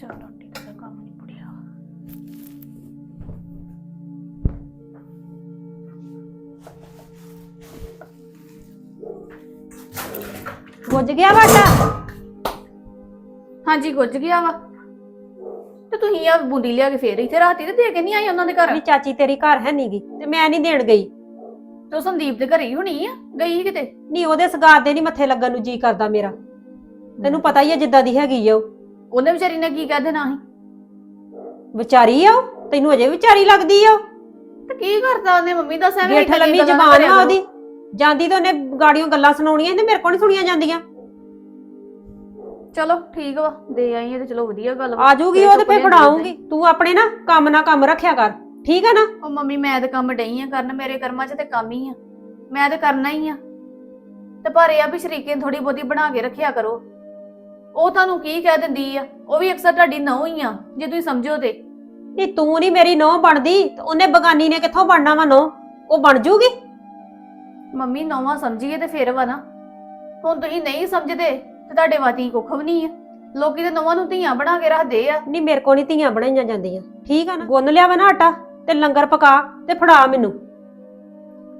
ਚਲ ਰੋਟੀ ਦਾ ਤਾਂ ਕੰਮ ਨਹੀਂ ਪੜਿਆ ਗੁੱਜ ਗਿਆ ਵਾਟਾ ਹਾਂਜੀ ਗੁੱਜ ਗਿਆ ਵਾ ਤੇ ਤੁਸੀਂ ਆ ਬੂੰਦੀ ਲਿਆ ਕੇ ਫੇਰ ਇੱਥੇ ਰਾਤੀ ਤੇ ਦੇ ਕੇ ਨਹੀਂ ਆਈ ਉਹਨਾਂ ਦੇ ਘਰ? ਵੀ ਚਾਚੀ ਤੇਰੀ ਘਰ ਹੈ ਨਹੀਂਗੀ ਤੇ ਮੈਂ ਨਹੀਂ ਦੇਣ ਗਈ। ਤੇ ਉਹ ਸੰਦੀਪ ਦੇ ਘਰੇ ਹੀ ਹੋਣੀ ਆ? ਗਈ ਸੀ ਕਿਤੇ? ਨਹੀਂ ਉਹਦੇ ਸਗਾਤ ਦੇ ਨਹੀਂ ਮੱਥੇ ਲੱਗਣ ਨੂੰ ਜੀ ਕਰਦਾ ਮੇਰਾ। ਤੈਨੂੰ ਪਤਾ ਹੀ ਹੈ ਜਿੱਦਾਂ ਦੀ ਹੈਗੀ ਆ ਉਹ। ਉਹਨੇ ਵਿਚਾਰੀ ਨੇ ਕੀ ਕਹਿ ਦੇਣਾ ਸੀ? ਵਿਚਾਰੀ ਆ ਉਹ? ਤੈਨੂੰ ਅਜੇ ਵਿਚਾਰੀ ਲੱਗਦੀ ਆ ਉਹ? ਤੇ ਕੀ ਕਰਦਾ ਉਹਨੇ? ਮੰਮੀ ਦਾ ਸਹਿਮ ਗੇਠ ਲੰਮੀ ਜ਼ਬਾਨ ਆ ਉਹਦੀ। ਜਾਂਦੀ ਤਾਂ ਉਹਨੇ ਗਾੜੀਆਂ ਗੱਲਾਂ ਸੁਣਾਉਣੀਆਂ ਤੇ ਮੇਰੇ ਕੋਲ ਨਹੀਂ ਸੁਣੀਆਂ ਜਾਂਦੀਆਂ। ਚਲੋ ਠੀਕ ਵਾ ਦੇ ਆਈ ਆ ਤੇ ਚਲੋ ਵਧੀਆ ਗੱਲ ਵਾ। ਆ ਜਾਊਗੀ ਉਹ ਤੇ ਫੇਰ ਫੜਾਉਂਗੀ ਤੂੰ ਆਪਣੇ ਨਾ ਕੰਮ ਨਾ ਕੰਮ ਰੱਖਿਆ ਕਰ। ਠੀਕ ਆ ਨਾ? ਉਹ ਮੰਮੀ ਮੈਂ ਤੇ ਕੰਮ ਡਈ ਆ ਕਰਨ। ਮੇਰੇ ਕਰਮਾਂ 'ਚ ਤੇ ਕੰਮ ਹੀ ਆ। ਮੈਂ ਤੇ ਕਰਨਾ ਹੀ ਆ। ਤੇ ਪਰ ਇਹ ਆ ਵੀ ਸ਼ਰੀਕੇ ਥੋੜੀ ਬਹੁਤੀ ਬਣਾ ਕੇ ਰੱਖਿਆ ਕਰੋ। ਉਹ ਤੁਹਾਨੂੰ ਕੀ ਕਹਿ ਦਿੰਦੀ ਆ? ਉਹ ਵੀ ਅਕਸਰ ਤੁਹਾਡੀ ਨਹੁੰ ਹੀ ਆ ਜੇ ਤੁਸੀਂ ਸਮਝੋ ਤੇ। ਨਹੀਂ ਤੂੰ ਨਹੀਂ ਮੇਰੀ ਨੌ ਬਣਦੀ ਤੇ ਉਹਨੇ ਬਗਾਨੀ ਨੇ ਕਿੱਥੋਂ ਬਣਨਾ ਵਾ ਨੌ ਉਹ ਬਣ ਜੂਗੀ? ਮੰਮੀ ਨੌਵਾਂ ਸਮਝੀਏ ਤੇ ਫੇਰ ਵਾ ਨਾ। ਹੁਣ ਤੁਸੀਂ ਨਹੀਂ ਸਮਝਦੇ ਤੇ ਤੁਹਾਡੇ ਵਾਤੀ ਕੁੱਖ ਵੀ ਨਹੀਂ ਆ। ਲੋਕੀ ਤੇ ਨੌਵਾਂ ਨੂੰ ਧੀਆਂ ਬਣਾ ਕੇ ਰੱਖਦੇ ਆ। ਨਹੀਂ ਮੇਰੇ ਕੋਲ ਨਹੀਂ ਧੀਆਂ ਬਣਾਈਆਂ ਜਾਂਦੀਆਂ। ਠੀਕ ਆ ਨਾ? ਗੁੰਨ ਲਿਆ ਵਾ ਨਾ ਆਟਾ ਤੇ ਲੰਗਰ ਪਕਾ ਤੇ ਫੜਾ ਮੈਨੂੰ।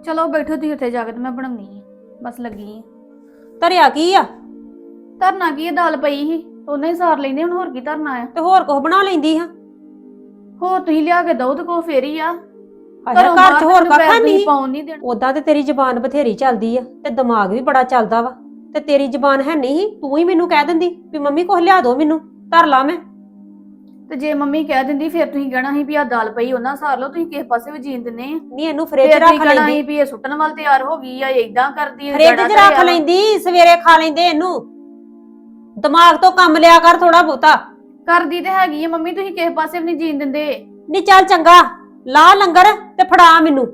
ਚਲੋ ਬੈਠੋ ਤੁਸੀਂ ਉੱਥੇ ਜਾ ਕੇ ਤੇ ਮੈਂ ਬਣਾਉਣੀ ਆ। ਬਸ ਲੱਗੀ ਆ। ਧਰਿਆ ਕੀ ਆ? ਧਰਨਾ ਕੀ ਆ ਦਾਲ ਪਈ ਸੀ? ਉਹਨੇ ਹੀ ਸਾਰ ਲੈਂਦੇ ਹੁਣ ਹੋਰ ਕੀ ਧਰਨਾ ਆ? ਤੇ ਹੋਰ ਕੁਝ ਬਣਾ ਲੈਂਦੀ ਹਾਂ। ਹੋਰ ਤੁਸੀਂ ਲਿਆ ਕੇ ਦਓ ਤੇ ਕੋ ਫੇਰ ਆ। ਅਜਾ ਘਰੋਂ ਘਰ ਚ ਬਾਹਰ ਹੋਰ ਤੈਨੂੰ ਪੈਰ ਕੱਖਾਂ ਤੁਸੀਂ ਨਹੀਂ? ਪਾਉਣ ਨਹੀਂ ਦੇਣਾ। ਉਦਾਂ ਤੇ ਤੇਰੀ ਜ਼ਬਾਨ ਬਥੇਰੀ ਚੱਲਦੀ ਆ ਤੇ ਦਿਮਾਗ ਵੀ ਬੜਾ ਚੱਲਦਾ ਵਾ। ਤੇ ਤੇਰੀ ਜ਼ਬਾਨ ਹੈ ਨਹੀਂ ਤੂੰ ਹੀ ਮੈਨੂੰ ਕਹਿ ਦਿੰਦੀ ਵੀ ਮੰਮੀ ਕੁਝ ਲਿਆ ਦੋ ਮੈਨੂੰ ਧਰ ਲਾ ਮੈਂ। ਤੇ ਜੇ ਮੰਮੀ ਕਹਿ ਦਿੰਦੀ ਫਿਰ ਤੁਸੀਂ ਕਹਿਣਾ ਸੀ ਵੀ ਆ ਦਾਲ ਪਈ ਉਹਨਾਂ ਸਾਰ ਲਓ ਤੁਸੀਂ ਕਿਸੇ ਪਾਸੇ ਵੀ ਜੀਣ ਦਿੰਨੇ ਆ। ਨਹੀਂ ਇਹਨੂੰ ਫ੍ਰਿਜ ਫਿਰ ਰੱਖ ਕਹਿਣਾ ਲੈਂਦੀ। ਸੀ ਵੀ ਇਹ ਸੁੱਟਣ ਵੱਲ ਤਿਆਰ ਹੋ ਗਈ ਆ ਇਦਾਂ ਕਰਦੀ ਆ ਫ੍ਰਿਜ 'ਚ ਰੱਖ। ਲੈਂਦੀ ਸਵੇਰੇ ਖਾ ਲੈਂਦੇ ਇਹਨੂੰ। ਦਿਮਾਗ ਤੋਂ ਕੰਮ ਲਿਆ ਕਰ ਥੋੜਾ ਬਹੁਤਾ। ਕਰਦੀ ਤੇ ਹੈਗੀ ਆ ਮੰਮੀ ਤੁਸੀਂ ਕਿਸੇ ਪਾਸੇ ਵੀ ਨਹੀਂ ਜੀਣ ਦਿੰਦੇ। ਨਹੀਂ ਚੱਲ ਚੰਗਾ ਲਾ ਲੰਗਰ ਤੇ ਫੜਾ ਮੈਨੂੰ।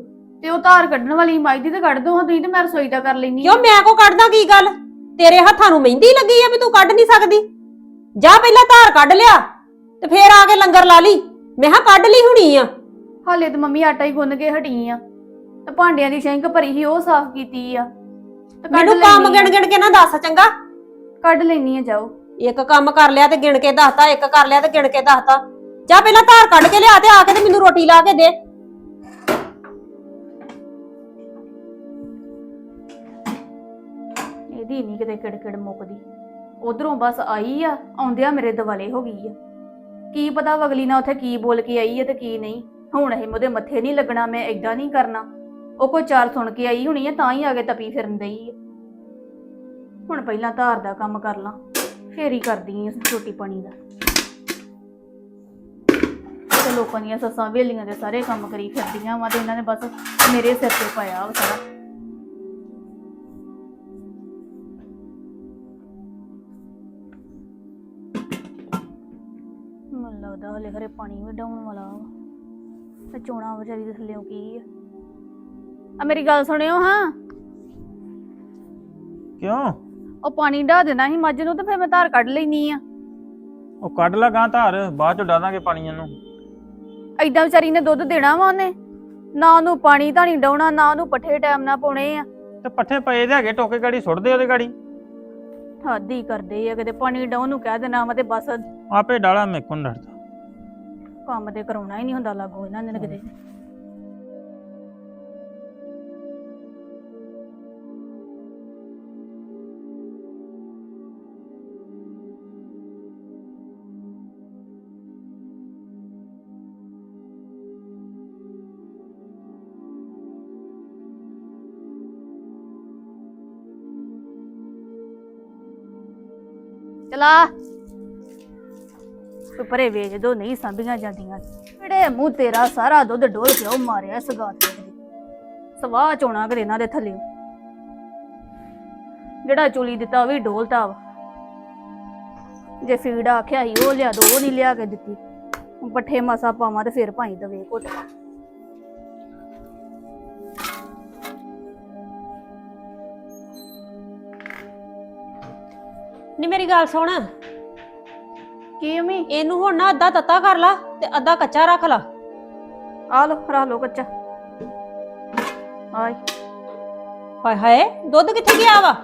ਤੇ ਉਹ ਧਾਰ ਕੱਢਣ ਵਾਲੀ ਮਾਈ ਦੀ ਤੇ ਕੱਢ ਦੋ ਹਾਂ ਤੁਸੀਂ ਤੇ ਮੈਂ ਰਸੋਈ ਦਾ ਕਰ ਲੈਣੀ ਕਿਉਂ ਮੈਂ ਕੋ ਕੱਢਦਾ ਕੀ ਗੱਲ? ਤੇਰੇ ਹੱਥਾਂ ਨੂੰ ਮਹਿੰਦੀ ਲੱਗੀ ਆ ਵੀ ਤੂੰ ਕੱਢ ਨਹੀਂ ਸਕਦੀ। ਜਾ ਪਹਿਲਾਂ ਧਾਰ ਕੱਢ ਲਿਆ ਤੇ ਫੇਰ ਆ ਕੇ ਲੰਗਰ ਲਾ ਲਈ। ਮੈਂ ਕਿਹਾ ਕੱਢ ਲਈ ਹੁਣੀ ਆ। ਹਾਲੇ ਤੇ ਮੰਮੀ ਆਟਾ ਹੀ ਗੁੰਨ ਕੇ ਹਟੀ ਆ। ਤੇ ਭਾਂਡਿਆਂ ਦੀ ਸ਼ੈਂਕ ਭਰੀ ਸੀ ਉਹ ਸਾਫ਼ ਕੀਤੀ ਆ। ਤੇ ਕੱਢ ਮੈਨੂੰ ਕੰਮ ਲੈਣੀ ਆ। ਗਿਣ ਗਿਣ ਕੇ ਨਾ ਦੱਸ ਚੰਗਾ। ਕੱਢ ਲੈਣੀ ਆ ਜਾਓ। ਇੱਕ ਕੰਮ ਕਰ ਲਿਆ ਤੇ ਗਿਣ ਕੇ ਦੱਸਤਾ ਇੱਕ ਕਰ ਲਿਆ ਤੇ ਗਿਣ ਕੇ ਦੱਸਤਾ। ਜਾ ਪਹਿਲਾਂ ਧਾਰ ਕੱਢ ਕੇ ਲਿਆ ਤੇ ਆ ਕੇ ਤੇ ਮੈਨੂੰ ਰੋਟੀ ਲਾ ਕੇ ਦੇ। ਇਹਦੀ ਨਹੀਂ ਕਿਤੇ ਕਿੜਕਿੜ ਮੁੱਕਦੀ। ਉਧਰੋਂ ਬਸ ਆਈ ਆ ਆਉਂਦਿਆਂ ਮੇਰੇ ਦਿਵਾਲੇ ਹੋ ਗਈ ਆ। ਕੀ ਪਤਾ ਅਗਲੀ ਨਾਲ ਉੱਥੇ ਕੀ ਬੋਲ ਕੇ ਆਈ ਆ ਤੇ ਕੀ ਨਹੀਂ। ਹੁਣ ਇਹ ਉਹਦੇ ਮੱਥੇ ਨਹੀਂ ਲੱਗਣਾ ਮੈਂ ਏਦਾਂ ਨਹੀਂ ਕਰਨਾ। ਉਹ ਕੋਈ ਚਾਰ ਸੁਣ ਕੇ ਆਈ ਹੋਣੀ ਆ ਤਾਂ ਹੀ ਆ ਕੇ ਤਪੀ ਫਿਰਨ ਦਈ ਆ। ਹੁਣ ਪਹਿਲਾਂ ਧਾਰ ਦਾ ਕੰਮ ਕਰ ਲਾਂ, ਫੇਰ ਹੀ ਕਰਦੀ ਆ ਰੋਟੀ ਪਾਣੀ ਦਾ। ਤੇ ਲੋਕਾਂ ਦੀਆਂ ਸੱਸਾਂ ਵੇਲੀਆਂ ਦੇ ਸਾਰੇ ਕੰਮ ਕਰੀ ਫਿਰਦੀਆਂ ਵਾ ਤੇ ਇਹਨਾਂ ਨੇ ਬਸ ਮੇਰੇ ਸਿਰ ਤੇ ਪਾਇਆ ਵਾ ਸਾਰਾ। ਮੈਨੂੰ ਲੱਗਦਾ ਹਲੇ ਖਰੇ ਪਾਣੀ ਵੀ ਡਾਉਣ ਵਾਲਾ ਵਾ। ਤੇ ਚੋਣਾ ਵਿਚਾਰੀ ਦੇ ਥੱਲੇੋਂ ਕੀ ਆ। ਆ ਮੇਰੀ ਗੱਲ ਸੁਣਿਓ ਹਾਂ। ਕਿਉਂ? ਉਹ ਪਾਣੀ ਢਾ ਦੇਣਾ ਸੀ ਮੱਝ ਨੂੰ ਤੇ ਫਿਰ ਮੈਂ ਧਾਰ ਕੱਢ ਲੈਣੀ ਆ। ਉਹ ਕੱਢ ਲਾ ਗਾਂ ਧਾਰ ਬਾਅਦ ਚ ਡਾਦਾਂਗੇ ਪਾਣੀ ਇਹਨੂੰ ਐਦਾਂ ਵਿਚਾਰੀ ਨੇ ਦੁੱਧ ਦੇਣਾ ਵਾ ਉਹਨੇ ਨਾ ਉਹਨੂੰ ਪਾਣੀ ਧਾਣੀ ਡਾਉਣਾ ਨਾ ਉਹਨੂੰ ਪੱਠੇ ਟਾਈਮ ਨਾਲ ਪਾਉਣੇ ਆ। ਤੇ ਪੱਠੇ ਪਏ ਦੇ ਹੈਗੇ ਟੋਕੇ ਗਾੜੀ ਸੁੱਟਦੇ ਉਹਦੇ ਗਾੜੀ। ਹੱਦ ਕਰਦੇ ਆ ਕਿਤੇ ਪਾਣੀ ਡਾਉਣ ਨੂੰ ਕਹਿ ਦੇਣਾ ਵਾ ਤੇ ਬਸ। ਆਪੇ ਡਾਲਾ ਨੀ ਡਰਦਾ। ਕੰਮ ਤੇ ਕਰਾਉਣਾ ਹੀ ਨਹੀਂ ਹੁੰਦਾ ਲਾਗੋ ਇਹਨਾਂ ਨੇ ਕਿਤੇ। ਚਲਾ। ਪਰੇ ਵੇਚ ਦੋ ਨਹੀਂ ਸਾਂਭੀਆਂ ਜਾਂਦੀਆਂ। ਕਿਹੜੇ ਮੂੰਹ ਤੇਰਾ ਸਾਰਾ ਦੁੱਧ ਡੋਲ ਕੇ ਉਹ ਮਾਰਿਆ ਇਸ ਗਾਤ ਸਵਾਹ ਚੋਣਾ ਕਰ ਇਹਨਾਂ ਦੇ ਥੱਲੇ। ਜਿਹੜਾ ਚੁਲੀ ਦਿੱਤਾ ਉਹ ਵੀ ਡੋਲਤਾ ਵਾ। ਜੇ ਫੀਡ ਆਖਿਆ ਸੀ, ਉਹ ਲਿਆ ਦੋ, ਉਹ ਨਹੀਂ ਲਿਆ ਕੇ ਦਿੱਤੀ। ਪੱਠੇ ਮਸਾ ਪਾਵਾਂ ਤੇ ਫਿਰ ਭਾਈ ਦਵੇ ਘੁੱਟ। ਨਹੀਂ ਮੇਰੀ ਗੱਲ ਸੁਣ। ਕੀ ਅਮੀ ਇਹਨੂੰ ਹੁਣ ਨਾ ਅੱਧਾ ਤੱਤਾ ਕਰ ਲਾ ਤੇ ਅੱਧਾ ਕੱਚਾ ਰੱਖ ਲਾ। ਆ ਲੋ ਰਾ ਲੋ ਕੱਚਾ। ਆਈ ਹਾਏ ਹਾਏ ਦੁੱਧ ਕਿੱਥੇ ਗਿਆ ਵਾ?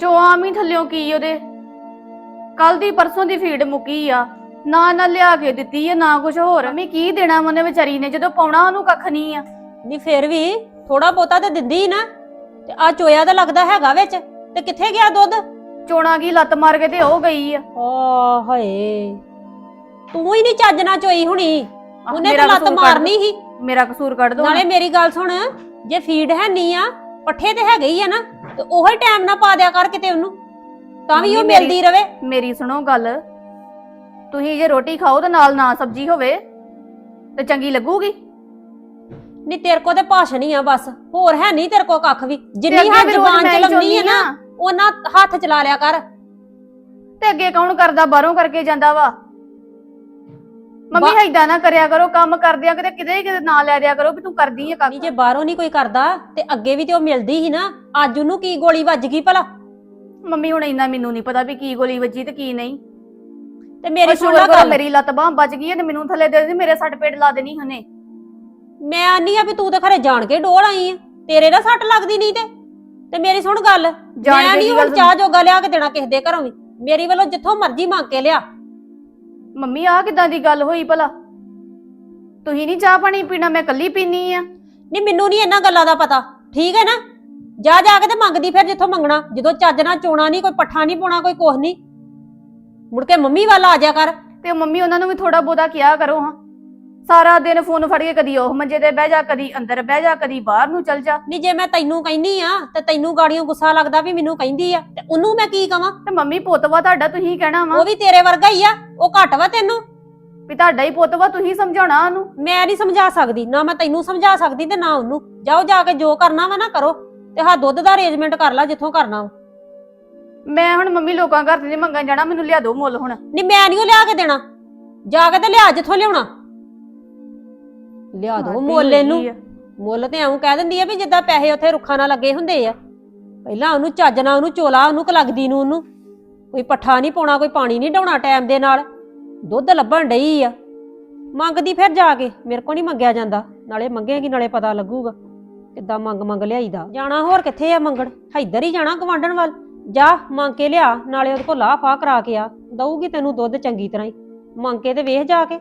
ਚੋਆਮੀ ਥੱਲਿਓ ਕੀ ਉਹਦੇ? ਕੱਲ ਦੀ ਪਰਸੋਂ ਦੀ ਫੀਡ ਮੁੱਕੀ ਆ। ਨਾ ਨਾ ਲਿਆ ਕੇ ਦਿੱਤੀ ਆ ਨਾ ਕੁਝ ਹੋਰ। ਮੈਂ ਕੀ ਦੇਣਾ ਉਹਨੇ ਵਿਚਾਰੀ ਨੇ? ਜਦੋਂ ਪਾਉਣਾ ਉਹਨੂੰ ਕੱਖ ਨਹੀਂ ਆ। ਨਹੀਂ ਫਿਰ ਵੀ ਥੋੜਾ ਬਹੁਤਾ ਤੇ ਦਿੰਦੀ ਨਾ। ਤੇ ਆ ਚੋਇਆ ਤਾਂ ਲੱਗਦਾ ਹੈਗਾ ਵਿੱਚ। ਤੇ ਕਿੱਥੇ ਗਿਆ ਦੁੱਧ? ਚੋਣਾ ਕੀ ਲੱਤ ਮਾਰ ਕੇ ਤੇ ਉਹ ਗਈ ਆ। ਓ ਹਾਏ। ਤੂੰ ਹੀ ਨਹੀਂ ਚੱਜ ਨਾਲ ਚੋਈ ਹੁਣੀ। ਆਹ, ਉਹਨੇ ਮੇਰਾ ਤਾਂ ਲੱਤ ਕਸੂਰ ਕੱਢ ਮਾਰਨੀ ਸੀ। ਮੇਰਾ ਕਸੂਰ ਕੱਢ ਦੋ। ਨਾਲੇ ਮੇਰੀ ਗੱਲ ਸੁਣ ਜੇ ਫੀਡ ਹੈ ਨਹੀਂ ਆ ਪੱਠੇ ਤੇ ਹੈਗੇ ਹੀ ਆ ਨਾ ਤੇ ਉਹੀ ਟਾਈਮ ਨਾਲ ਪਾ ਦਿਆ ਕਰ ਕਿਤੇ ਉਹਨੂੰ। ਤਾਂ ਵੀ ਉਹ ਮੰਮੀ ਮੇਰੀ- ਮਿਲਦੀ ਰਵੇ। ਮੇਰੀ ਸੁਣੋ ਗੱਲ। ਤੁਸੀਂ ਜੇ ਰੋਟੀ ਖਾਓ ਤੇ ਨਾਲ ਨਾ ਸਬਜ਼ੀ ਹੋਵੇ ਤੇ ਚੰਗੀ ਲੱਗੂਗੀ? ਨਹੀਂ ਤੇਰੇ ਕੋ ਤੇ ਭਾਸ਼ਣ ਹੀ ਆ ਬਸ। ਹੋਰ ਹੈ ਨਹੀਂ ਤੇਰੇ ਕੋ ਕੱਖ ਵੀ। ਤੇ ਜਿੰਨੀ ਅੱਗੇ ਹਾਂ ਵੀ ਰੋਜ਼ ਜ਼ਬਾਨ ਮੈਂ ਹੀ ਨਾ ਆ। ਉਹਨਾਂ ਹੱਥ ਚਲਾ ਲਿਆ ਕਰ। ਤੇ ਅੱਗੇ ਕੌਣ ਕਰਦਾ? ਬਾਹਰੋਂ ਕਰਕੇ ਜਾਂਦਾ ਵਾ। ਮੰਮੀ ਏਦਾਂ ਨਾ ਕਰਿਆ ਕਰੋ ਕੰਮ ਕਰਦਿਆਂ ਕਿਤੇ ਕਿਤੇ ਕਿਤੇ ਨਾ ਲੈ ਦਿਆ ਕਰੋ ਵੀ ਤੂੰ ਕਰਦੀ ਆ ਕੰਮ। ਨਹੀਂ ਜੇ ਬਾਹਰੋਂ ਨਹੀਂ ਕੋਈ ਕਰਦਾ ਤੇ ਅੱਗੇ ਵੀ ਤੇ ਉਹ ਮਿਲਦੀ ਸੀ ਨਾ ਅੱਜ ਉਹਨੂੰ ਕੀ ਗੋਲੀ ਵੱਜ ਗਈ ਭਲਾ? ਮੰਮੀ ਹੁਣ ਇੰਨਾ ਮੈਨੂੰ ਨਹੀਂ ਪਤਾ ਵੀ ਕੀ ਗੋਲੀ ਵੱਜੀ ਤੇ ਕੀ ਨਹੀਂ। ਤੇ ਮੇਰੀ ਸੁਣ ਲੈ ਗੱਲ। ਮੇਰੀ ਲੱਤ ਬਾਹ ਬਚ ਗਈ ਹੈ ਤੇ ਮੈਨੂੰ ਥੱਲੇ ਦੇ ਦੇ ਮੇਰੇ ਸੱਟ ਪੇਟ ਲਾ ਦੇਣੀ ਹਨੇ ਮੈਂ ਆਨੀ ਆ ਵੀ ਤੂੰ ਤਾਂ ਖਰੇ ਜਾਣ ਕੇ ਡੋਲ ਆਈ ਆ ਤੇਰੇ ਨਾਲ ਸੱਟ ਲੱਗਦੀ ਨਹੀਂ ਤੇ। ਤੇ ਮੇਰੀ ਸੁਣ ਗੱਲ। ਜਾਣ ਮੈਂ ਕੇ ਨਹੀਂ ਕੀ ਹੁਣ ਗੱਲ ਚਾਹ ਜੋਗਾ ਲਿਆ ਕੇ ਦੇਣਾ ਕਿਸੇ ਦੇ ਘਰੋਂ ਵੀ। ਮੇਰੀ ਵੱਲੋਂ ਜਿੱਥੋਂ ਮਰਜ਼ੀ ਮੰਗ ਕੇ ਲਿਆ। ਮੰਮੀ ਆ ਕਿਦਾਂ ਦੀ ਗੱਲ ਹੋਈ ਭਲਾ? ਤੁਸੀਂ ਨਹੀਂ ਚਾਹ ਪਾਣੀ ਪੀਣਾ ਮੈਂ ਕੱਲੀ ਪੀਣੀ ਆ। ਨਹੀਂ ਮੈਨੂੰ ਨਹੀਂ ਇਹਨਾਂ ਗੱਲਾਂ ਦਾ ਪਤਾ। ਠੀਕ ਹੈ ਨਾ? ਜਾ ਜਾ ਕੇ ਤੇ ਮੰਗਦੀ ਫਿਰ ਜਿੱਥੋਂ ਮੰਗਣਾ। ਜਦੋਂ ਚੱਜ ਨਾਲ ਚੋਣਾ ਨਹੀਂ ਕੋਈ ਪੱਠਾ ਨਹੀਂ ਪਾਉਣਾ ਕੋਈ ਕੁਛ ਨਹੀਂ ਮੁੜ ਕੇ ਮੰਮੀ ਵੱਲ ਆ ਜਾ ਕਰ। ਤੇ ਮੰਮੀ ਉਹਨਾਂ ਨੂੰ ਵੀ ਥੋੜਾ ਬੋਦਾ ਕਿਹਾ ਕਰੋ ਹਾਂ। ਸਾਰਾ ਦਿਨ ਫੋਨ ਫੜ ਕੇ ਕਦੀ ਉਹ ਮੰਜੇ ਤੇ ਬਹਿ ਜਾ ਕਦੀ ਅੰਦਰ ਬਹਿ ਜਾ ਕਦੀ ਬਾਹਰ ਨੂੰ ਚਲ ਜਾ। ਨਹੀਂ ਜੇ ਮੈਂ ਤੈਨੂੰ ਕਹਿੰਦੀ ਆ ਤੇ ਤੈਨੂੰ ਗਾੜੀਆਂ ਗੁੱਸਾ ਲੱਗਦਾ ਵੀ ਮੈਨੂੰ ਕਹਿੰਦੀ ਆ ਤੇ ਉਹਨੂੰ ਮੈਂ ਕੀ ਕਵਾਂ? ਤੇ ਮੰਮੀ ਪੁੱਤ ਵਾ ਤੁਹਾਡਾ ਤੁਸੀਂ ਕਹਿਣਾ ਵਾ। ਉਹ ਵੀ ਤੇਰੇ ਵਰਗਾ ਹੀ ਆ ਉਹ ਘੱਟ ਵਾ ਤੈਨੂੰ। ਵੀ ਤੁਹਾਡਾ ਹੀ ਪੁੱਤ ਵਾ ਤੁਸੀਂ ਸਮਝਾਉਣਾ ਉਹਨੂੰ। ਮੈਂ ਨਹੀਂ ਸਮਝਾ ਸਕਦੀ ਨਾ ਮੈਂ ਤੈਨੂੰ ਸਮਝਾ ਸਕਦੀ ਤੇ ਨਾ ਉਹਨੂੰ। ਜਾਓ ਜਾ ਕੇ ਜੋ ਕਰਨਾ ਵਾ ਨਾ ਕਰੋ ਤੇ ਹਾਂ ਦੁੱਧ ਦਾ ਅਰੇਂਜਮੈਂਟ ਕਰ ਲੈ ਜਿੱਥੋਂ ਕਰਨਾ ਵਾ। ਮੈਂ ਹੁਣ ਮੰਮੀ ਲੋਕਾਂ ਘਰ ਨੀ ਮੰਗਣ ਜਾਣਾ ਮੈਨੂੰ ਲਿਆ ਦਿਓ ਮੁੱਲ ਹੁਣ। ਨਹੀਂ ਮੈਂ ਨਹੀਂ ਉਹ ਲਿਆ ਕੇ ਦੇਣਾ। ਜਾ ਕੇ ਤੇ ਲਿਆ ਜਿੱਥੋਂ ਲਿਆਉਣਾ। ਲਿਆ ਦੋ ਮੁੱਲ ਇਹਨੂੰ। ਆ। ਮੁੱਲ ਤੇ ਐਉਂ ਕਹਿ ਦਿੰਦੀ ਆ ਵੀ ਜਿੱਦਾਂ ਪੈਸੇ ਉੱਥੇ ਰੁੱਖਾਂ ਨਾਲ ਲੱਗੇ ਹੁੰਦੇ ਆ। ਪਹਿਲਾਂ ਉਹਨੂੰ ਚੱਜ ਨਾਲ ਉਹਨੂੰ ਚੋਲਾ ਉਹਨੂੰ ਕਲਗਦੀ ਨੂੰ ਉਹਨੂੰ। ਕੋਈ ਪੱਠਾ ਨਹੀਂ ਪਾਉਣਾ ਕੋਈ ਪਾਣੀ ਨਹੀਂ ਡਾਉਣਾ ਟਾਈਮ ਦੇ ਨਾਲ। ਦੁੱਧ ਲੱਭਣ ਡਈ ਆ। ਮੰਗਦੀ ਫਿਰ ਜਾ ਕੇ ਮੇਰੇ ਕੋ ਨਹੀਂ ਮੰਗਿਆ ਜਾਂਦਾ। ਨਾਲੇ ਮੰਗੇਗੀ ਨਾਲੇ ਪਤਾ ਲੱਗੂਗਾ। ਕਿੱਦਾਂ ਮੰਗ ਮੰਗ ਲਿਆਈਦਾ। ਜਾਣਾ ਹੋਰ ਕਿੱਥੇ ਆ ਮੰਗਣ? ਇੱਧਰ ਹੀ ਜਾਣਾ ਗਵਾਂਢਣ ਵੱਲ। ਜਾ ਮੰਗ ਕੇ ਲਿਆ। ਨਾਲੇ ਉਹਦੇ ਕੋਲ ਲਾਹ ਫਾਹ ਕਰਾ ਕੇ ਆ। ਦਊਗੀ ਤੈਨੂੰ ਦੁੱਧ ਚੰਗੀ ਤਰ੍ਹਾਂ ਹੀ। ਮੰਗ ਕੇ ਤੇ ਵੇਖ ਜਾ ਕੇ।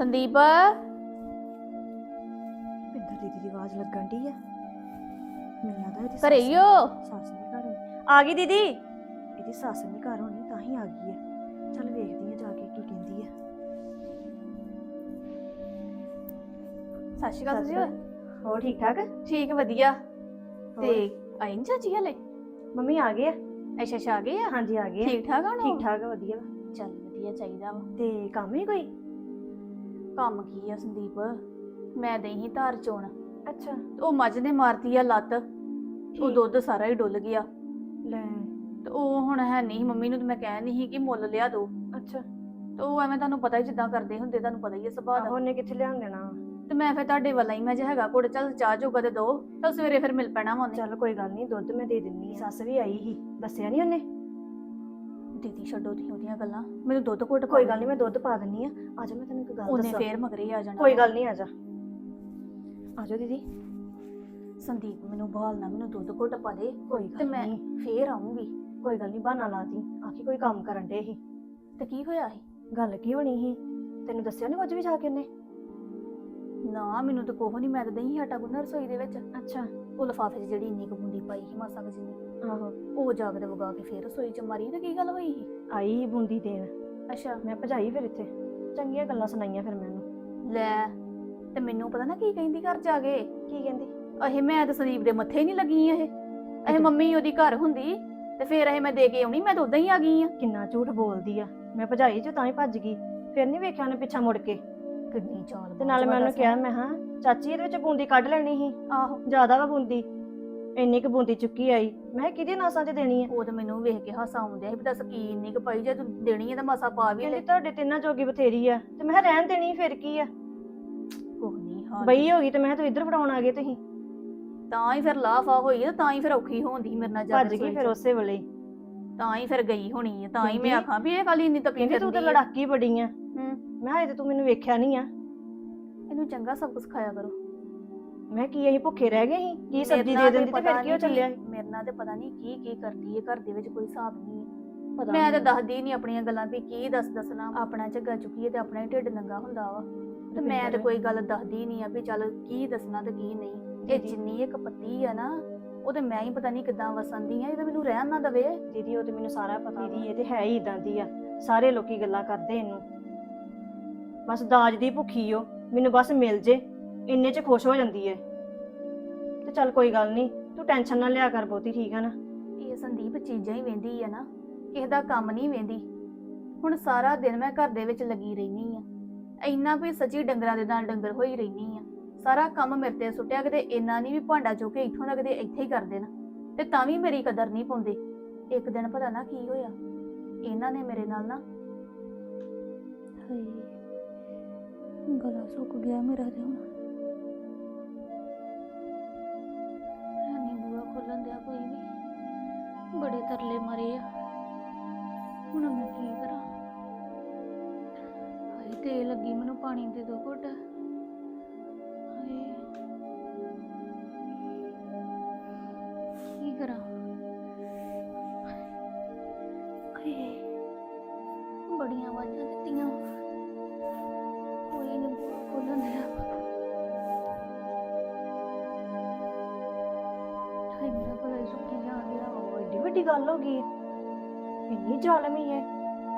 ਸੰਦੀਪ? ਪਿੰਦਰ ਦੀਦੀ ਦੀ ਆਵਾਜ਼ ਲੱਗਣ ਢੀ ਆ। ਮੈਨੂੰ ਲੱਗਦਾ ਇਹਦੀ ਘਰੇ ਹੀ ਹੋ? ਸੱਸ ਨਹੀਂ ਘਰ ਹੋਣੀ ਆ ਗਈ ਦੀਦੀ? ਇਹਦੀ ਸੱਸ ਨਹੀਂ ਘਰ ਹੋਣੀ ਤਾਂ ਹੀ ਆ ਗਈ ਆ। ਚੱਲ ਵੇਖਦੀ ਆ ਜਾ ਕੇ ਕੀ ਕਹਿੰਦੀ ਆ। ਸਤਿ ਸ਼੍ਰੀ ਅਕਾਲ ਜੀ ਹੋਰ? ਠੀਕ ਠਾਕ? ਠੀਕ ਵਧੀਆ। ਤੇ? ਆਈ ਨੀ ਚਾਚੀ ਹਲੇ? ਮੰਮੀ ਆ ਗਏ ਆ। ਅੱਛਾ ਅੱਛਾ ਆ ਗਏ ਆ? ਹਾਂਜੀ ਆ ਗਏ ਆ। ਠੀਕ ਠਾਕ ਆ ਹੁਣ? ਠੀਕ ਠਾਕ ਆ ਵਧੀਆ। ਵਾ। ਚੱਲ ਵਧੀਆ ਚਾਹੀਦਾ ਵਾ। ਤੇ ਕੰਮ ਹੀ ਕੋਈ? ਕੰਮ ਕੀ ਆ ਸੰਦੀਪ? ਮੈਂ ਦਈ ਹੀ ਧਾਰ ਚੋਣ। ਅੱਛਾ। ਉਹ ਮੱਝ ਨੇ ਮਾਰਤੀ ਆ ਲੱਤ। ਉਹ। ਦੁੱਧ ਸਾਰਾ ਹੀ ਡੁੱਲ ਗਿਆ। ਲੈ। ਤੇ ਉਹ ਹੁਣ ਹੈ ਨਹੀਂ ਮੰਮੀ ਨੂੰ ਤੇ ਮੈਂ ਕਹਿ ਨਹੀਂ ਸੀ ਕਿ ਮੁੱਲ ਲਿਆ ਦੋ। ਅੱਛਾ। ਤੇ ਉਹ ਐਵੇਂ ਤੁਹਾਨੂੰ ਪਤਾ ਹੀ ਜਿੱਦਾਂ ਕਰਦੇ ਹੁੰਦੇ ਤੁਹਾਨੂੰ ਪਤਾ ਹੀ ਹੈ ਸੁਭਾਅ ਦਾ। ਉਹਨੇ ਕਿੱਥੇ ਲਿਆਉਣ ਦੇਣਾ। ਤੇ ਮੈਂ ਫਿਰ ਤੁਹਾਡੇ ਵੱਲ ਹੀ ਮੈਂ ਜੇ ਹੈਗਾ ਕੋੜ ਚੱਲ ਚਾਹ ਜੋਗਾ ਤੇ ਦੋ। ਤਾਂ ਸਵੇਰੇ ਫਿਰ ਮਿਲ ਪੈਣਾ ਵਾ ਉਹਨੇ। ਚੱਲ ਕੋਈ ਗੱਲ ਨਹੀਂ ਦੁੱਧ ਮੈਂ ਦੇ ਦਿੰਨੀ ਆ। ਸੱਸ ਵੀ ਆਈ ਸੀ ਦੱਸਿਆ ਨਹੀਂ ਉਹਨੇ? ਦੀਦੀ ਛੱਡੋ ਦੀ ਉਹਦੀਆਂ ਗੱਲਾਂ। ਮੈਨੂੰ ਦੁੱਧ ਘੁੱਟ ਕੋਈ ਗੱਲ ਨਹੀਂ। ਮੈਂ ਦੁੱਧ ਪਾ ਦਿੰਨੀ ਆ। ਆ ਜਾ ਮੈਂ ਤੈਨੂੰ ਇੱਕ ਗੱਲ ਉਹਨੇ ਦੱਸਾਂ। ਫੇਰ ਮਗਰੇ ਆ ਜਾਣਾ ਕੋਈ। ਗੱਲ ਨਹੀਂ ਆ ਜਾ। ਆ ਜਾ ਦੀਦੀ। ਸੰਦੀਪ ਮੈਨੂੰ ਬਹਾਲਣਾ ਮੈਨੂੰ ਦੁੱਧ ਘੁੱਟ ਪਾ ਦੇ ਕੋਈ ਤੇ ਗੱਲ ਮੈਂ ਨਹੀਂ ਫੇਰ ਆਉਂਗੀ ਕੋਈ ਗੱਲ ਨਹੀਂ ਬਹਾਨਾ ਲਾ ਦੀ। ਆਖੀ ਕੋਈ ਕੰਮ ਕਰਨ ਦੇ ਸੀ। ਤੇ ਕੀ ਹੋਇਆ ਸੀ? ਗੱਲ ਕੀ ਹੋਣੀ ਸੀ? ਤੈਨੂੰ ਦੱਸਿਆ ਨਹੀਂ ਕੁਝ ਵੀ ਜਾ ਕੇ ਉਹਨੇ? ਨਾ ਮੈਨੂੰ ਤਾਂ ਕੋਹ ਨਹੀਂ ਮੈਂ ਤਾਂ ਦਹੀਂ ਆਟਾ ਗੁੰਨ੍ਹ ਰਸੋਈ ਦੇ ਵਿੱਚ। ਅੱਛਾ। ਉਹ ਲਫਾਫੇ 'ਚ ਜਿਹੜੀ ਇੰਨੀ ਕੁ ਬੂੰਦੀ ਪਾਈ ਸੀ ਮਾਸਾ ਕੁ ਜਿੰਨੀ ਆਹੋ। ਉਹ ਜਾ ਕੇ ਤੇ ਵਗਾ ਕੇ ਫੇਰ ਰਸੋਈ 'ਚ ਮਾਰੀ ਤੇ ਕੀ ਗੱਲ ਹੋਈ ਸੀ? ਆਈ ਸੀ ਬੂੰਦੀ ਦੇਣ। ਅੱਛਾ। ਮੈਂ ਭਜਾਈ ਫਿਰ ਇੱਥੇ। ਚੰਗੀਆਂ ਗੱਲਾਂ ਸੁਣਾਈਆਂ ਫਿਰ ਮੈਨੂੰ। ਲੈ ਤੇ ਮੈਨੂੰ ਪਤਾ ਨਾ ਕੀ ਕਹਿੰਦੀ ਘਰ ਜਾ ਕੇ? ਕੀ ਕਹਿੰਦੀ? ਇਹ ਮੈਂ ਤਾਂ ਸੰਦੀਪ ਦੇ ਮੱਥੇ ਨਹੀਂ ਲੱਗੀ ਇਹ। ਇਹ ਮੰਮੀ ਉਹਦੀ ਘਰ ਹੁੰਦੀ ਤੇ ਫੇਰ ਇਹ ਮੈਂ ਦੇ ਕੇ ਆਉਣੀ ਮੈਂ ਤਾਂ ਉਦਾਂ ਹੀ ਆ ਗਈ ਆ। ਕਿੰਨਾ ਝੂਠ ਬੋਲਦੀ ਆ। ਮੈਂ ਭਜਾਈ ਜੋ ਤਾਂ ਹੀ ਭੱਜ ਗਈ। ਫਿਰ ਨਹੀਂ ਵੇਖਿਆ ਉਹਨੇ ਪਿੱਛਾ ਮੁੜ ਕੇ। ਕਿੰਨੀ ਚਾਲ ਤੇ ਨਾਲੇ ਮੈਂ ਉਹਨੂੰ ਕਿਹਾ ਮੈਂ ਹਾਂ ਚਾਚੀ ਇਹਦੇ ਵਿੱਚ ਬੂੰਦੀ ਕੱਢ ਲੈਣੀ ਸੀ। ਆਹੋ। ਜ਼ਿਆਦਾ ਵਾ ਬੂੰਦੀ। ਇੰਨੀ ਕੁ ਬੂੰਦੀ ਚੁੱਕੀ ਆਈ। ਮੈਂ ਕਿਹਾ ਕਿਹਦੀ ਨਾਸਾਂ 'ਚ ਦੇਣੀ ਆ? ਉਹ ਤੇ ਮੈਨੂੰ ਵੇਖ ਕੇ ਹਾਸਾ ਆਉਂਦਿਆ ਸੀ ਵੀ ਦੱਸ ਕੀ ਇੰਨੀ ਕੁ ਪਾਈ ਜੇ ਤੂੰ ਦੇਣੀ ਹੈ ਤਾਂ ਮਾਸਾ ਪਾ ਵੀ ਲੈ। ਕਹਿੰਦੀ ਤੁਹਾਡੇ ਤਿੰਨਾਂ ਜੋਗੀ ਬਥੇਰੀ ਆ। ਤੇ ਮੈਂ ਕਿਹਾ ਰਹਿਣ ਦੇਣੀ ਫਿਰ ਕੀ ਆ? ਕੁਝ ਨਹੀਂ ਹਾਂ ਬਈ ਹੋ ਗਈ ਤੇ ਮੈਂ ਕਿਹਾ ਤੂੰ ਇੱਧਰ ਫੜਾਉਣ ਆ ਗਏ ਤੁਸੀਂ। ਤਾਂ ਹੀ ਫਿਰ ਲਾਫਾ ਹੋਈ ਆ ਤਾਂ ਹੀ ਫਿਰ ਔਖੀ ਹੋਉਂਦੀ ਮੇਰੇ ਨਾਲ ਜਾ ਭੱਜ ਗਈ ਫਿਰ। ਉਸੇ ਵੇਲੇ ਹੀ। ਤਾਂ ਹੀ ਫਿਰ ਗਈ ਹੋਣੀ ਆ ਤਾਂ ਹੀ ਮੈਂ ਕਹਿੰਦੀ- ਆਖਾਂ ਵੀ ਇਹ ਕਾਲੀ ਇੰਨੀ ਤਪੀ ਕਹਿੰਦੀ ਤੂੰ ਤਾਂ। ਲੜਾਕੀ ਬੜੀ ਆ। ਹੂੰ। ਮੈਂ ਕਿਹਾ ਹਜੇ ਤੇ ਤੂੰ ਮੈਨੂੰ ਵੇਖਿਆ ਨਹੀਂ ਆ। ਇਹਨੂੰ ਚੰਗਾ ਸਭ ਕੁਝ ਖਾਇਆ ਕਰੋ। ਮੈਂ ਕੀ ਅਸੀਂ ਭੁੱਖੇ ਰਹਿ ਗਏ ਸੀ? ਕੀ ਸਬਜ਼ੀ ਦੇ ਦਿੰਦੀ ਤੇ ਫਿਰ ਕੀ ਹੋ ਨੀ ਚੱਲਿਆ ਮੇਰੇ ਨਾਲ ਤੇ ਪਤਾ ਨਹੀਂ ਕੀ ਕੀ ਕਰਦੀ ਹੈ ਘਰ ਦੇ ਵਿੱਚ ਕੋਈ ਹਿਸਾਬ ਨਹੀਂ ਹੈ ਪਤਾ ਮੈਂ। ਤੇ ਦੱਸਦੀ ਨਹੀਂ ਆਪਣੀਆਂ ਗੱਲਾਂ ਵੀ ਕੀ ਦੱਸ ਦੱਸਣਾ। ਆਪਣਾ ਝੱਗਾ ਚੁੱਕੀਏ ਤੇ ਆਪਣਾ ਹੀ ਢਿੱਡ ਨੰਗਾ ਹੁੰਦਾ ਵਾ। ਤੇ ਮੈਂ ਤੇ ਕੋਈ ਗੱਲ ਦੱਸਦੀ ਨਹੀਂ ਆ ਵੀ ਚੱਲ ਕੀ ਦੱਸਣਾ ਤੇ ਕੀ ਨਹੀਂ। ਇਹ। ਜਿੰਨੀ ਇੱਕ ਪੱਤੀ ਆ ਨਾ ਉਹ ਤੇ ਮੈਂ ਹੀ ਪਤਾ ਨਹੀਂ ਕਿੱਦਾਂ ਵਸੰਦੀ ਆ ਇਹ ਤਾਂ ਮੈਨੂੰ ਰਹਿਣ ਨਾ ਦਵੇ। ਦੀਦੀ ਉਹ ਤੇ ਮੈਨੂੰ ਸਾਰਾ ਪਤਾ ਦੀਦੀ ਇਹ ਤੇ ਹੈ ਹੀ ਇਦਾਂ ਦੀ ਆ। ਸਾਰੇ ਲੋਕੀ ਗੱਲਾਂ ਕਰਦੇ ਇਹਨੂੰ। ਬਸ ਦਾਜ ਦੀ ਭੁੱਖੀ ਓ, ਮੈਨੂੰ ਬਸ ਮਿਲ ਜੇ, ਇੰਨੇ ਚ ਖੁਸ਼ ਹੋ ਜਾਂਦੀ ਏ। ਤੇ ਚੱਲ ਕੋਈ ਗੱਲ ਨਹੀਂ ਤੂੰ ਟੈਨਸ਼ਨ ਨਾ ਲਿਆ ਕਰ ਬਹੁਤੀ, ਠੀਕ ਆ ਨਾ? ਇਹ ਸੰਦੀਪ ਚੀਜ਼ਾਂ ਹੀ ਵੇਂਦੀ ਆ ਨਾ, ਕਿਸੇ ਦਾ ਕੰਮ ਨਹੀਂ ਵੇਂਦੀ। ਹੁਣ ਸਾਰਾ ਦਿਨ ਮੈਂ ਘਰ ਦੇ ਵਿੱਚ ਲੱਗੀ ਰਹਿਨੀ ਆ। ਇੰਨਾ ਵੀ ਸੱਚੀ ਡੰਗਰਾਂ ਦੇ ਨਾਲ ਡੰਗਰ ਹੋਈ ਰਹਿਨੀ ਆ। ਸਾਰਾ ਕੰਮ ਮੇਰੇ ਤੇ ਸੁੱਟਿਆ, ਕਿਤੇ ਇੰਨਾ ਨਹੀਂ ਵੀ ਭਾਂਡਾ ਚੁੱਕ ਕੇ ਇੱਥੋਂ ਦਾ ਕਿਤੇ ਇੱਥੇ ਹੀ ਕਰ ਦੇਣ। ਤੇ ਤਾਂ ਵੀ ਮੇਰੀ ਕਦਰ ਨਹੀਂ ਪਾਉਂਦੇ। ਇੱਕ ਦਿਨ ਪਤਾ ਨਾ ਕੀ ਹੋਇਆ? ਇਹਨਾਂ ਨੇ ਮੇਰੇ ਨਾਲ ਨਾ ਹਾਏ। ਗਲਾ ਸੁੱਕ ਗਿਆ ਮੇਰਾ ਤੇ ਹੁਣ। ਨਹੀਂ ਬੂਆ ਖੋਲਣ ਦਿਆ ਕੋਈ ਵੀ। ਬੜੇ ਤਰਲੇ ਮਰੇ ਆ। ਹੁਣ ਮੈਂ ਕੀ ਕਰਾਂ? ਹਾਏ ਤੇ ਲੱਗੀ ਮੈਨੂੰ ਪਾਣੀ ਦੇ ਦੋ ਘੁੱਟ। ਹੋ ਗਈ। ਇੰਨੀ ਜ਼ਾਲਮੀ ਹੈ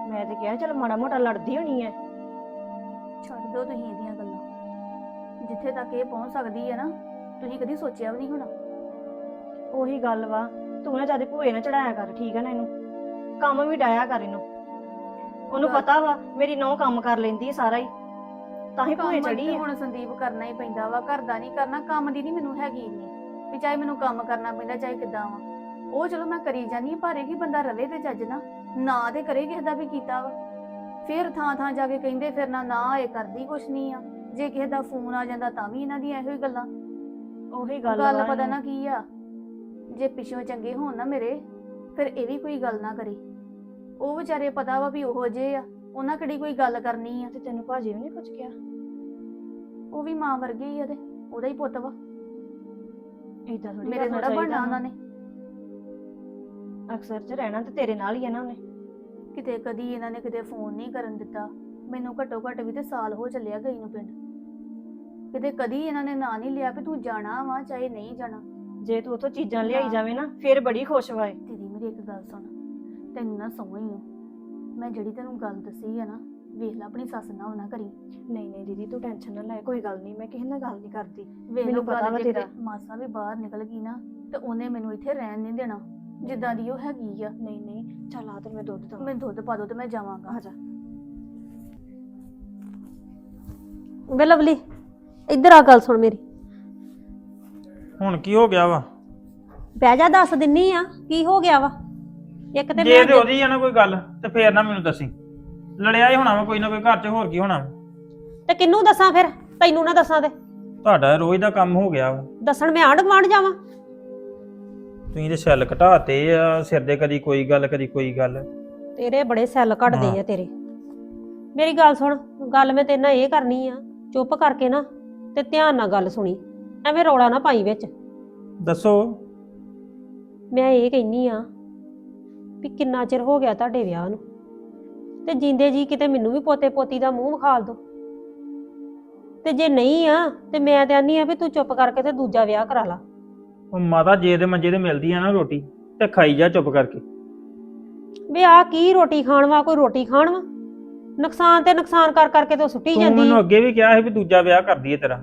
ਮੈਂ ਤੇ ਕਿਹਾ ਚੱਲ ਮਾੜਾ ਮੋਟਾ ਲੜਦੀ ਹੋਣੀ ਹੈ। ਛੱਡ ਦਿਓ ਤੁਸੀਂ ਇਹਦੀਆਂ ਗੱਲਾਂ। ਜਿੱਥੇ ਤੱਕ ਇਹ ਪਹੁੰਚ ਸਕਦੀ ਹੈ ਨਾ ਤੁਸੀਂ ਕਦੀ ਸੋਚਿਆ ਵੀ ਨਹੀਂ ਹੋਣਾ। ਉਹੀ ਗੱਲ ਵਾ। ਤੂੰ ਨਾ ਜ਼ਿਆਦਾ ਭੂਏ ਨਾ ਚੜਾਇਆ ਕਰ ਠੀਕ ਹੈ ਨਾ ਇਹਨੂੰ? ਕੰਮ ਵੀ ਡਾਇਆ ਕਰ ਇਹਨੂੰ। ਉਹਨੂੰ ਗੱਲ- ਪਤਾ ਵਾ ਮੇਰੀ ਨੌ ਕੰਮ ਕਰ ਲੈਂਦੀ ਹੈ ਸਾਰਾ ਹੀ। ਤਾਂ ਹੀ ਭੂਏ ਕੰਮ ਚੜੀ ਤੇ ਹੈ। ਹੁਣ ਸੰਦੀਪ ਕਰਨਾ ਹੀ ਪੈਂਦਾ ਵਾ। ਘਰ ਦਾ ਨਹੀਂ ਕਰਨਾ ਕੰਮ ਦੀ ਨਹੀਂ ਮੈਨੂੰ ਹੈਗੀ ਇੰਨੀ। ਵੀ ਚਾਹੇ ਮੈਨੂੰ ਕੰਮ ਕਰਨਾ ਪੈਂਦਾ ਚਾਹੇ ਕਿੱਦਾਂ ਵਾ। ਉਹ ਚਲੋ ਮੈਂ ਕਰੀ ਜਾਨੀ ਭਾਰੇ ਕੀ ਬੰਦਾ ਰਵੇ ਤੇ ਚੱਜ ਨਾ ਨਾ ਤੇ ਕਰੇ ਕਿਸੇ ਦਾ ਵੀ ਕੀਤਾ ਵਾ। ਫਿਰ ਥਾਂ ਥਾਂ ਜਾ ਕੇ ਕਹਿੰਦੇ ਫਿਰ ਨਾ ਨਾ ਇਹ ਕਰਦੀ ਕੁਛ ਨਹੀਂ ਆ। ਜੇ ਕਿਸੇ ਦਾ ਫੋਨ ਆ ਜਾਂਦਾ ਤਾਂ ਵੀ ਇਹਨਾਂ ਦੀਆਂ ਇਹੋ ਹੀ ਗੱਲਾਂ। ਉਹੀ ਗੱਲ ਗੱਲ ਪਤਾ। ਨਾ ਕੀ ਆ ਜੇ ਪਿਛੋਂ ਚੰਗੇ ਹੋਣ ਨਾ ਮੇਰੇ ਫਿਰ ਇਹ ਵੀ ਕੋਈ ਗੱਲ ਨਾ ਕਰੇ। ਉਹ ਵਿਚਾਰੇ ਪਤਾ ਵਾ ਵੀ ਉਹੋ ਜੇ ਆ ਉਹਨਾਂ ਕਿਹੜੀ ਕੋਈ ਗੱਲ ਕਰਨੀ ਆ। ਤੇ ਤੈਨੂੰ ਭਾਜੀ ਵੀ ਨਹੀਂ ਕੁਝ ਕਿਹਾ? ਉਹ ਵੀ ਮਾਂ ਵਰਗੇ ਹੀ ਆ ਤੇ ਉਹਦਾ ਹੀ ਪੁੱਤ ਵਾ। ਏਦਾਂ ਥੋੜੀ ਮੇਰੇ ਥੋੜਾ ਬਣਨਾ ਉਹਨਾਂ ਨੇ। ਅਕਸਰ ਚ ਰਹਿਣਾ ਤੇ ਤੇਰੇ ਨਾਲ ਹੀ ਹੈ ਨਾ ਉਹਨੇ। ਕਿਤੇ ਕਦੀ ਇਹਨਾਂ ਨੇ ਕਿਤੇ ਫੋਨ ਨਹੀਂ ਕਰਨ ਦਿੱਤਾ। ਮੈਨੂੰ ਘੱਟੋ ਘੱਟ ਵੀ ਤੇ ਸਾਲ ਹੋ ਚੱਲਿਆ ਗਈ ਨੂੰ ਪਿੰਡ। ਕਿਤੇ ਕਦੀ ਇਹਨਾਂ ਨੇ ਨਾਂ ਨਹੀਂ ਲਿਆ ਵੀ ਤੂੰ ਜਾਣਾ ਵਾ ਚਾਹੇ ਨਹੀਂ ਜਾਣਾ। ਜੇ ਤੂੰ ਉਥੋਂ ਚੀਜ਼ਾਂ ਲਿਆਈ। ਜਾਵੇਂ ਨਾ ਫਿਰ ਬੜੀ ਖੁਸ਼ ਵਾਏ ਦੀਦੀ ਮੇਰੀ ਇੱਕ ਗੱਲ ਸੁਣ। ਤੈਨੂੰ ਨਾ ਸੌਂ ਹੀ ਹੋ ਮੈਂ ਜਿਹੜੀ ਤੈਨੂੰ ਗੱਲ ਦੱਸੀ ਆ ਨਾ ਵੇਖ ਲੈ ਆਪਣੀ ਸੱਸ ਨਾਲ ਨਾ ਕਰੀ। ਨਹੀਂ ਨਹੀਂ ਦੀਦੀ ਤੂੰ ਟੈਨਸ਼ਨ ਨਾ ਲੈ ਕੋਈ ਗੱਲ ਨਹੀਂ ਮੈਂ ਕਿਸੇ ਨਾਲ ਗੱਲ ਨਹੀਂ ਕਰਦੀ। ਵੇਖ ਮੈਨੂੰ ਪਤਾ ਵਾ ਤੇਰਾ। ਮਾਸਾ ਵੀ ਬਾਹਰ ਨਿਕਲ ਗਈ ਨਾ ਤੇ ਉਹਨੇ ਮੈਨੂੰ ਇੱਥੇ ਰਹਿਣ ਨਹੀਂ ਦੇਣਾ। ਜਿੱਦਾਂ ਦੀ ਉਹ ਹੈਗੀ ਆ। ਨਹੀਂ ਨਹੀਂ ਚੱਲ ਆ ਤੈਨੂੰ ਮੈਂ ਦੁੱਧ ਦਵਾਂ। ਮੈਂ ਦੁੱਧ ਪਾ ਦੋ ਤੇ ਮੈਂ ਜਾਵਾਂਗਾ। ਆ ਜਾ। ਵੇ ਲਵਲੀ ਇੱਧਰ ਆ ਗੱਲ ਸੁਣ ਮੇਰੀ। ਹੁਣ ਕੀ ਹੋ ਗਿਆ ਵਾ? ਬਹਿ ਜਾ ਦੱਸ ਦਿੰਨੀ ਆ ਕੀ ਹੋ ਗਿਆ ਵਾ? ਇੱਕ ਤੇ ਜੇ ਮੈਂ ਤੇ ਉਹਦੀ ਆ ਨਾ ਕੋਈ ਗੱਲ ਤੇ ਫੇਰ ਨਾ ਮੈਨੂੰ ਦੱਸੀ। ਲੜਿਆ ਹੀ ਹੋਣਾ ਵਾ ਕੋਈ ਨਾ ਕੋਈ ਘਰ 'ਚ ਹੋਰ ਕੀ ਹੋਣਾ ਵਾ। ਤੇ ਕਿੰਨੂੰ ਦੱਸਾਂ ਫਿਰ? ਤੈਨੂੰ ਨਾ ਦੱਸਾਂ ਤੇ। ਤੁਹਾਡਾ ਰੋਜ਼ ਦਾ ਕੰਮ ਹੋ ਗਿਆ ਵਾ। ਦੱਸਣ ਮੈਂ ਆਂਢ ਗੁਆਂਢ ਜਾਵਾਂ? ਤੁਸੀਂ ਤੇ ਸੈੱਲ ਘਟਾਤੇ ਆ ਸਿਰ ਦੇ ਕਦੀ ਕੋਈ ਗੱਲ ਕਦੀ ਕੋਈ ਗੱਲ। ਤੇਰੇ ਬੜੇ ਸੈੱਲ ਘਟਦੇ। ਆ ਤੇਰੇ। ਮੇਰੀ ਗੱਲ ਸੁਣ ਗੱਲ ਮੈਂ ਤੇਰੇ ਨਾਲ ਇਹ ਕਰਨੀ ਆ ਚੁੱਪ ਕਰਕੇ ਨਾ ਤੇ ਧਿਆਨ ਨਾਲ ਗੱਲ ਸੁਣੀ। ਐਵੇਂ ਰੌਲਾ ਨਾ ਪਾਈ ਵਿੱਚ। ਦੱਸੋ। ਮੈਂ ਇਹ ਕਹਿਨੀ ਆ ਵੀ ਕਿੰਨਾ ਚਿਰ ਹੋ ਗਿਆ ਤੁਹਾਡੇ ਵਿਆਹ ਨੂੰ। ਤੇ ਜਿੰਦੇ ਜੀ ਕਿਤੇ ਮੈਨੂੰ ਵੀ ਪੋਤੇ ਪੋਤੀ ਦਾ ਮੂੰਹ ਵਿਖਾਲ ਦੋ। ਤੇ ਜੇ ਨਹੀਂ ਆ ਤੇ ਮੈਂ ਤੇ ਆਨੀ ਆ ਵੀ ਤੂੰ ਚੁੱਪ ਕਰਕੇ ਤੇ ਦੂਜਾ ਵਿਆਹ ਕਰਾ ਲਾ। ਉਹ ਮਾਤਾ ਜੇ ਦੇ ਮੰਜੇ ਤੇ ਮਿਲਦੀ ਆ ਨਾ ਰੋਟੀ ਤੇ ਖਾਈ ਜਾ ਚੁੱਪ ਕਰਕੇ। ਵੇ ਆ ਕੀ ਰੋਟੀ ਖਾਣ ਵਾ ਕੋਈ ਰੋਟੀ ਖਾਣ ਵਾ? ਨੁਕਸਾਨ ਤੇ ਨੁਕਸਾਨ ਕਰ ਕਰਕੇ ਤੇ ਸੁੱਟੀ ਤੂੰ ਜਾਂਦੀ ਮੈਨੂੰ। ਅੱਗੇ ਵੀ ਕਿਹਾ ਸੀ ਵੀ ਦੂਜਾ ਵਿਆਹ ਕਰਦੀ ਏ ਤੇਰਾ।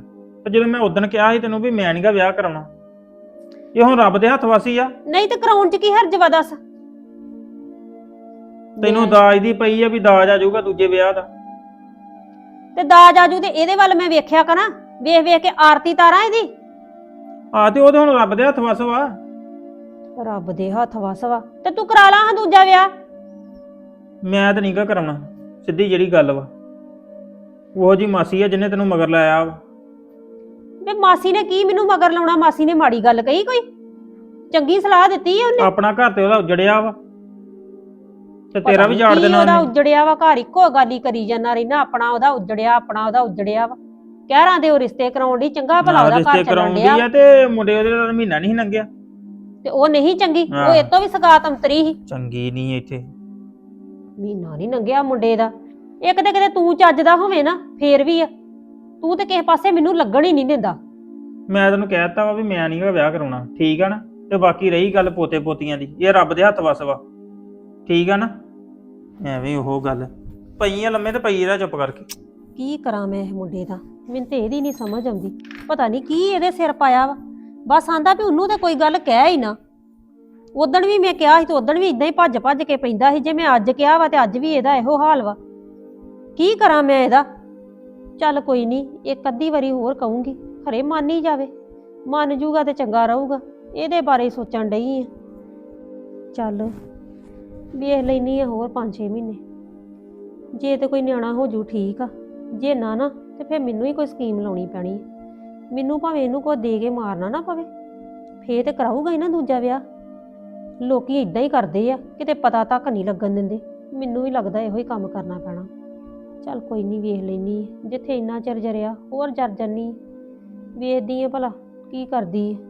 ਤੇ ਜਦੋਂ ਮੈਂ ਉਦੋਂ ਕਿਹਾ ਸੀ ਤੈਨੂੰ ਵੀ ਮੈਂ ਨਹੀਂਗਾ ਵਿਆਹ ਕਰਾਉਣਾ। ਇਹ ਹੁਣ ਰੱਬ ਦੇ ਹੱਥ ਵਾਸੀ ਆ। ਨਹੀਂ ਤੇ ਕਰਾਉਣ ਚ ਕੀ ਹਰਜ ਵਾ ਦੱਸ? ਤੈਨੂੰ ਦਾਜ ਦੀ ਪਈ ਆ ਵੀ ਦਾਜ ਆ ਜਾਊਗਾ ਦੂਜੇ ਵਿਆਹ ਦਾ। ਤੇ ਦਾਜ ਆਜੂ ਤੇ ਇਹਦੇ ਵੱਲ ਮੈਂ ਵੇਖਿਆ ਕਰਾਂ। ਵੇਖ ਵੇਖ ਕੇ ਆਰਤੀ ਤਾਰਾਂ ਇਹਦੀ। ਆ ਤੇ ਉਹ ਤੇ ਹੁਣ ਰੱਬ ਦੇ ਹੱਥ ਵਸ ਵਾ। ਰੱਬ ਦੇ ਹੱਥ ਵਸ ਵਾ। ਤੇ ਤੂੰ ਕਰਾ ਲਾ ਹਾਂ ਦੂਜਾ ਵਿਆਹ। ਮੈਂ ਤਾਂ ਨਹੀਂਗਾ ਕਰਾਉਣਾ ਸਿੱਧੀ ਜਿਹੜੀ ਗੱਲ ਵਾ। ਉਹ ਜੀ ਮਾਸੀ ਆ ਜਿਹਨੇ ਤੈਨੂੰ ਮਗਰ ਲਾਇਆ ਵਾ। ਵੇ ਮਾਸੀ ਨੇ ਕੀ ਮੈਨੂੰ ਮਗਰ ਲਾਉਣਾ? ਮਾਸੀ ਨੇ ਮਾੜੀ ਗੱਲ ਕਹੀ ਕੋਈ? ਚੰਗੀ ਸਲਾਹ ਦਿੱਤੀ ਹੈ ਉਹਨੇ? ਆਪਣਾ ਘਰ ਤੇ ਉਹਦਾ ਉਜੜਿਆ ਵਾ। ਤੇ ਤੇਰਾ ਵੀ ਨੀ ਜਾੜ ਕੀ ਦੇਣਾ ਉਹਦਾ ਉਹਨੇ। ਉਜੜਿਆ ਵਾ ਘਰ ਇੱਕੋ ਗੱਲ ਹੀ ਕਰੀ ਜਾਂਦਾ ਰਹਿਣਾ। ਆਪਣਾ ਉਹਦਾ ਉਜੜਿਆ ਆਪਣਾ ਉਹਦਾ ਉਜੜਿਆ ਵਾ। ਕਹਿਰਾਂ ਦੇ ਉਹ ਰਿਸ਼ਤੇ ਕਰਾਉਣ ਦੀ ਚੰਗਾ ਭਲਾ ਉਹਦਾ ਰਿਸ਼ਤੇ ਘਰ ਚੱਲਣ ਕਰਾਉਂਦੀ ਡਿਆ। ਆ ਤੇ ਮੁੰਡੇ ਉਹਦੇ ਦਾ ਮਹੀਨਾ ਨਹੀਂ ਲੰਘਿਆ। ਤੇ ਉਹ ਨਹੀਂ ਚੰਗੀ ਉਹ। ਇਹ ਤੋਂ ਵੀ ਸਗਾਤ ਅੰਤਰੀ ਸੀ। ਚੰਗੀ ਨਹੀਂ ਇੱਥੇ। ਮਹੀਨਾ ਨਹੀਂ ਲੰਘਿਆ ਮੁੰਡੇ ਦਾ। ਇੱਕ ਤੇ ਕਿਤੇ ਤੂੰ ਚੱਜਦਾ ਹੋਵੇਂ ਨਾ ਫੇਰ ਵੀ ਆ। ਤੂੰ ਤੇ ਕਿਸੇ ਪਾਸੇ ਮੈਨੂੰ ਲੱਗਣ ਹੀ ਨਹੀਂ ਦਿੰਦਾ। ਮੈਂ ਤੈਨੂੰ ਕਹਿ ਦਿੱਤਾ ਵਾ ਵੀ ਮੈਂ ਨਹੀਂਗਾ ਵਿਆਹ ਕਰਾਉਣਾ। ਠੀਕ ਆ ਨਾ? ਤੇ ਬਾਕੀ ਰਹੀ ਗੱਲ ਪੋਤੇ ਪੋਤੀਆਂ ਦੀ। ਇਹ ਰੱਬ ਦੇ ਹੱਥ ਵਸ ਵਾ। ਠੀਕ ਆ ਨਾ? ਐਵੇਂ ਉਹ ਗੱਲ। ਪਈ ਆ ਲੰਮੇ ਤੇ ਪਈ ਇਹਦਾ ਚੁੱਪ ਕਰਕੇ। ਕੀ ਕਰਾਂ ਮੈਂ ਇਹ ਮੁੰਡੇ ਦਾ? ਮੈਨੂੰ ਤੇ ਇਹਦੀ ਨਹੀਂ ਸਮਝ ਆਉਂਦੀ। ਪਤਾ ਨਹੀਂ ਕੀ ਇਹਦੇ ਸਿਰ ਪਾਇਆ ਵਾ। ਬਸ ਆਂਦਾ ਵੀ ਉਹਨੂੰ ਤਾਂ ਕੋਈ ਗੱਲ ਕਹਿ ਹੀ ਨਾ। ਉਦਣ ਵੀ ਮੈਂ ਕਿਹਾ ਸੀ ਤੇ ਉਦਣ ਵੀ ਇਦਾਂ ਹੀ ਭੱਜ ਭੱਜ ਕੇ ਪੈਂਦਾ ਸੀ। ਜੇ ਮੈਂ ਅੱਜ ਕਿਹਾ ਵਾ ਤੇ ਅੱਜ ਵੀ ਇਹਦਾ ਇਹੋ ਹਾਲ ਵਾ। ਕੀ ਕਰਾਂ ਮੈਂ ਇਹਦਾ? ਚੱਲ ਕੋਈ ਨਹੀਂ ਇੱਕ ਅੱਧੀ ਵਾਰੀ ਹੋਰ ਕਹੂੰਗੀ। ਖਰੇ ਮੰਨ ਹੀ ਜਾਵੇ। ਮੰਨ ਜੂਗਾ ਤੇ ਚੰਗਾ ਰਹੂਗਾ। ਇਹਦੇ ਬਾਰੇ ਹੀ ਸੋਚਣ ਡਈ ਆ। ਚੱਲ, ਵੇਖ ਲੈਨੀ ਆ ਹੋਰ 5-6 ਮਹੀਨੇ। ਜੇ ਤੇ ਕੋਈ ਨਿਆਣਾ ਹੋ ਜੂ ਠੀਕ ਆ। ਜੇ ਨਾ ਨਾ ਤੇ ਫਿਰ ਮੈਨੂੰ ਹੀ ਕੋਈ ਸਕੀਮ ਲਾਉਣੀ ਪੈਣੀ ਹੈ ਮੈਨੂੰ ਭਾਵੇਂ ਇਹਨੂੰ ਕੋਈ ਦੇ ਕੇ ਮਾਰਨਾ ਨਾ ਪਵੇ, ਫੇਰ ਤੇ ਕਰਾਊਗਾ ਹੀ ਨਾ ਦੂਜਾ ਵਿਆਹ। ਲੋਕੀ ਇਦਾਂ ਹੀ ਕਰਦੇ ਆ, ਕਿਤੇ ਪਤਾ ਤੱਕ ਨਹੀਂ ਲੱਗਣ ਦਿੰਦੇ। ਮੈਨੂੰ ਵੀ ਲੱਗਦਾ ਇਹੋ ਹੀ ਕੰਮ ਕਰਨਾ ਪੈਣਾ। ਚੱਲ ਕੋਈ ਨਹੀਂ, ਵੇਖ ਲੈਨੀ ਜਿੱਥੇ ਇੰਨਾ ਚਿਰ ਜਰਿਆ, ਹੋਰ ਜਰ ਜੰਨੀ ਵੇਖਦੀ ਆ ਭਲਾ ਕੀ ਕਰਦੀ ਹੈ